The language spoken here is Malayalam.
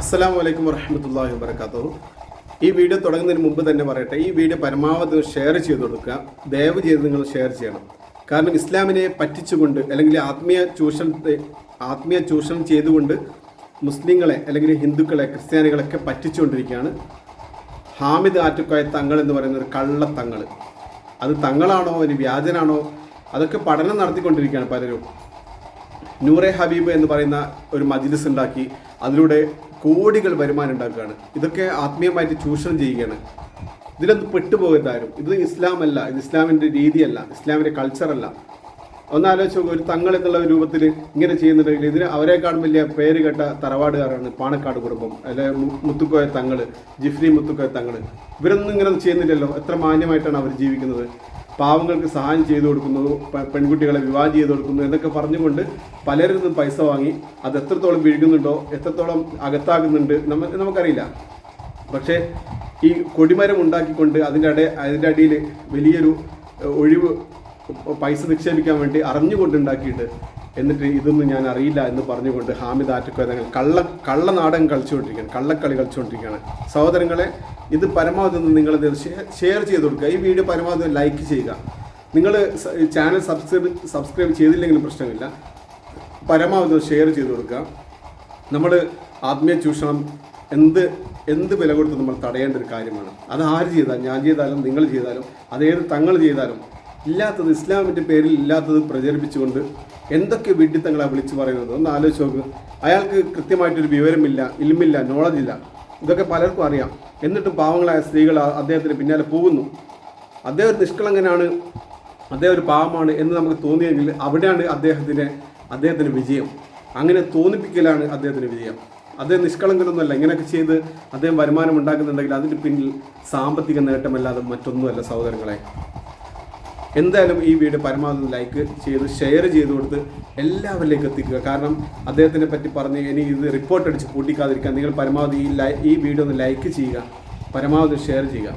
അസ്സലാമു വലൈക്കും വറഹമത്തല്ലാഹി വബർക്കാത്തു ഈ വീഡിയോ തുടങ്ങുന്നതിന് മുമ്പ് തന്നെ പറയട്ടെ ഈ വീഡിയോ പരമാവധി ഷെയർ ചെയ്ത് കൊടുക്കുക. ദയവ് ചെയ്ത് നിങ്ങൾ ഷെയർ ചെയ്യണം. കാരണം ഇസ്ലാമിനെ പറ്റിച്ചുകൊണ്ട് അല്ലെങ്കിൽ ആത്മീയ ചൂഷണത്തെ ആത്മീയ ചൂഷണം ചെയ്തുകൊണ്ട് മുസ്ലിങ്ങളെ അല്ലെങ്കിൽ ഹിന്ദുക്കളെ ക്രിസ്ത്യാനികളൊക്കെ പറ്റിച്ചുകൊണ്ടിരിക്കുകയാണ്. ഹാമിദ് ആറ്റുക്കായ തങ്ങൾ എന്ന് പറയുന്ന ഒരു കള്ളത്തങ്ങൾ അത് തങ്ങളാണോ ഒരു വ്യാജനാണോ? അതൊക്കെ പഠനം നടത്തിക്കൊണ്ടിരിക്കുകയാണ് പലരും. നൂറെ ഹബീബ് എന്ന് പറയുന്ന ഒരു മജ്ലിസ് ഉണ്ടാക്കി. അതിലൂടെ കോടികൾ വരുമാനം ഉണ്ടാക്കുകയാണ്. ഇതൊക്കെ ആത്മീയമായിട്ട് ചൂഷണം ചെയ്യുകയാണ്. ഇതിലൊന്നും പെട്ടുപോകരുതാരും ഇത് ഇസ്ലാമല്ല. ഇത് ഇസ്ലാമിന്റെ രീതിയല്ല. ഇസ്ലാമിന്റെ കൾച്ചറല്ല ഒന്നാലോചിച്ച് നോക്കും ഒരു തങ്ങൾ എന്നുള്ള രൂപത്തിൽ ഇങ്ങനെ ചെയ്യുന്നുണ്ടെങ്കിൽ ഇതിന് അവരെക്കാളും വലിയ പേര് കേട്ട തറവാടുകാരാണ് പാണക്കാട് കുടുംബം അല്ലെ മുത്തുക്കോയ തങ്ങൾ ജിഫ്രി മുത്തുക്കോയ തങ്ങൾ ഇവരൊന്നും ഇങ്ങനെ ചെയ്യുന്നില്ലല്ലോ. എത്ര മാന്യമായിട്ടാണ് അവർ ജീവിക്കുന്നത്? പാവങ്ങൾക്ക് സഹായം ചെയ്തു കൊടുക്കുന്നു പെൺകുട്ടികളെ വിവാഹം ചെയ്തു കൊടുക്കുന്നു എന്നൊക്കെ പറഞ്ഞുകൊണ്ട് പലരിൽ നിന്നും പൈസ വാങ്ങി അത് എത്രത്തോളം വിഴുകുന്നുണ്ടോ എത്രത്തോളം അകത്താകുന്നുണ്ട് നമ്മ നമുക്കറിയില്ല. പക്ഷേ ഈ കൊടിമരം ഉണ്ടാക്കിക്കൊണ്ട് അതിന്റെ അട അതിന്റെ അടിയിൽ വലിയൊരു ഒഴിവ് പൈസ നിക്ഷേപിക്കാൻ വേണ്ടി അറിഞ്ഞുകൊണ്ടുണ്ടാക്കിയിട്ട് എന്നിട്ട് ഇതൊന്നും ഞാൻ അറിയില്ല എന്ന് പറഞ്ഞുകൊണ്ട് ഹാമിദ് ആറ്റക്കോതങ്ങൾ കള്ള കള്ള നാടകം കളിച്ചുകൊണ്ടിരിക്കുകയാണ് കള്ളക്കളി കളിച്ചുകൊണ്ടിരിക്കുകയാണ്. സഹോദരങ്ങളെ ഇത് പരമാവധി ഒന്ന് നിങ്ങൾ ഷെയർ ചെയ്ത് കൊടുക്കുക. ഈ വീഡിയോ പരമാവധി ലൈക്ക് ചെയ്യുക. നിങ്ങൾ ചാനൽ സബ്സ്ക്രൈബ് സബ്സ്ക്രൈബ് ചെയ്തില്ലെങ്കിലും പ്രശ്നമില്ല. പരമാവധി ഷെയർ ചെയ്ത് കൊടുക്കുക. നമ്മൾ ആത്മീയ ചൂഷണം എന്ത് എന്ത് വില കൊടുത്ത് നമ്മൾ തടയേണ്ട ഒരു കാര്യമാണ്. അത് ആര് ചെയ്താലും ഞാൻ ചെയ്താലും നിങ്ങൾ ചെയ്താലും അതേത് തങ്ങൾ ചെയ്താലും ഇല്ലാത്തത് ഇസ്ലാമിന്റെ പേരിൽ ഇല്ലാത്തത് പ്രചരിപ്പിച്ചുകൊണ്ട് എന്തൊക്കെ വിഡ്ഢിത്തങ്ങളാണ് വിളിച്ചു പറയുന്നത്? ഒന്ന് ആലോചിച്ച് നോക്ക്. അയാൾക്ക് കൃത്യമായിട്ടൊരു വിവരമില്ല ഇൽമില്ല നോളജില്ല ഇതൊക്കെ പലർക്കും അറിയാം. എന്നിട്ടും പാവങ്ങളായ സ്ത്രീകൾ അദ്ദേഹത്തിന് പിന്നാലെ പോകുന്നു. അദ്ദേഹം ഒരു നിഷ്കളങ്കനാണ്. അദ്ദേഹം ഒരു പാവമാണ് എന്ന് നമുക്ക് തോന്നിയെങ്കിൽ അവിടെയാണ് അദ്ദേഹത്തിന്റെ അദ്ദേഹത്തിന് വിജയം. അങ്ങനെ തോന്നിപ്പിക്കലാണ് അദ്ദേഹത്തിന് വിജയം. അദ്ദേഹം നിഷ്കളങ്കനൊന്നുമല്ല. ഇങ്ങനെയൊക്കെ ചെയ്ത് അദ്ദേഹം വരുമാനം ഉണ്ടാക്കുന്നുണ്ടെങ്കിൽ അതിന് പിന്നിൽ സാമ്പത്തിക നേട്ടമല്ലാതെ മറ്റൊന്നുമല്ല സഹോദരങ്ങളെ. എന്തായാലും ഈ വീഡിയോ പരമാവധി ലൈക്ക് ചെയ്ത് ഷെയർ ചെയ്ത് കൊടുത്ത് എല്ലാവരിലേക്ക് എത്തിക്കുക. കാരണം അദ്ദേഹത്തിനെ പറ്റി പറഞ്ഞ് ഇനി ഇത് റിപ്പോർട്ട് അടിച്ച് പൂട്ടിക്കാതിരിക്കാൻ നിങ്ങൾ പരമാവധി ഈ ലൈ ഈ വീഡിയോ ഒന്ന് ലൈക്ക് ചെയ്യുക. പരമാവധി ഷെയർ ചെയ്യുക.